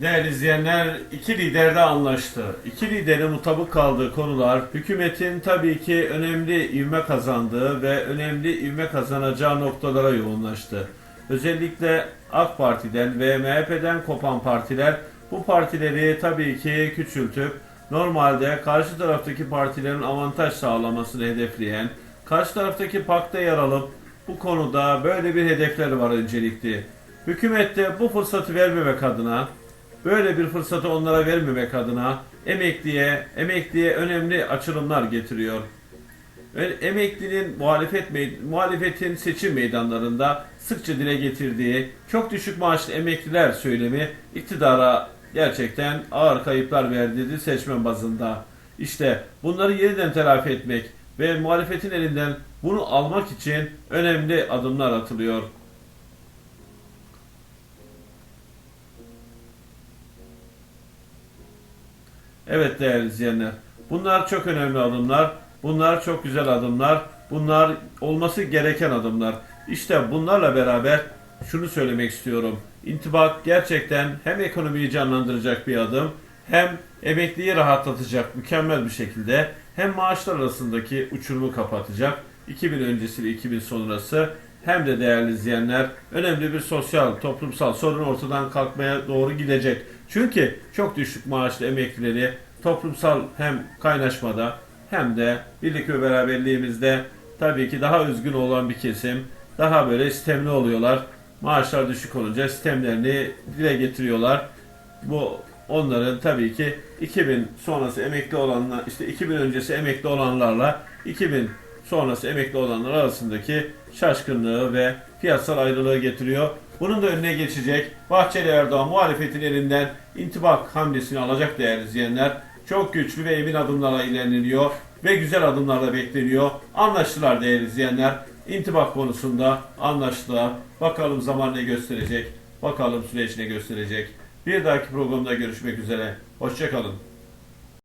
Değerli izleyenler, iki lider de anlaştı. İki liderin mutabık kaldığı konular, hükümetin tabii ki önemli ivme kazandığı ve önemli ivme kazanacağı noktalara yoğunlaştı. Özellikle AK Parti'den ve MHP'den kopan partiler bu partileri tabii ki küçültüp normalde karşı taraftaki partilerin avantaj sağlamasını hedefleyen, karşı taraftaki pakta yer alıp bu konuda böyle bir hedefleri var öncelikli. Hükümet de bu fırsatı vermemek adına Böyle bir fırsatı onlara vermemek adına emekliye, emekliye önemli açılımlar getiriyor. Emeklinin muhalefet muhalefetin seçim meydanlarında sıkça dile getirdiği çok düşük maaşlı emekliler söylemi iktidara gerçekten ağır kayıplar verdirdi seçmen bazında. İşte bunları yeniden telafi etmek ve muhalefetin elinden bunu almak için önemli adımlar atılıyor. Evet değerli izleyenler. Bunlar çok önemli adımlar. Bunlar çok güzel adımlar. Bunlar olması gereken adımlar. İşte bunlarla beraber şunu söylemek istiyorum. İntibak gerçekten hem ekonomiyi canlandıracak bir adım hem emekliyi rahatlatacak mükemmel bir şekilde hem maaşlar arasındaki uçurumu kapatacak 2000 öncesi ve 2000 sonrası hem de değerli izleyenler önemli bir sosyal, toplumsal sorun ortadan kalkmaya doğru gidecek. Çünkü çok düşük maaşlı emeklileri toplumsal hem kaynaşmada hem de birlik ve beraberliğimizde tabii ki daha üzgün olan bir kesim daha böyle sistemli oluyorlar. Maaşlar düşük olunca sistemlerini dile getiriyorlar. Bu onların tabii ki 2000 sonrası emekli olanlar işte 2000 öncesi emekli olanlarla 2000 sonrası emekli olanlar arasındaki şaşkınlığı ve piyatsal ayrılığı getiriyor. Bunun da önüne geçecek Bahçeli Erdoğan muhalefetin elinden intibak hamlesini alacak değerli izleyenler. Çok güçlü ve emin adımlarla ilerleniyor ve güzel adımlarla bekleniyor. Anlaştılar değerli izleyenler. İntibak konusunda anlaştılar. Bakalım zaman ne gösterecek. Bakalım süreç ne gösterecek. Bir dahaki programda görüşmek üzere. Hoşçakalın.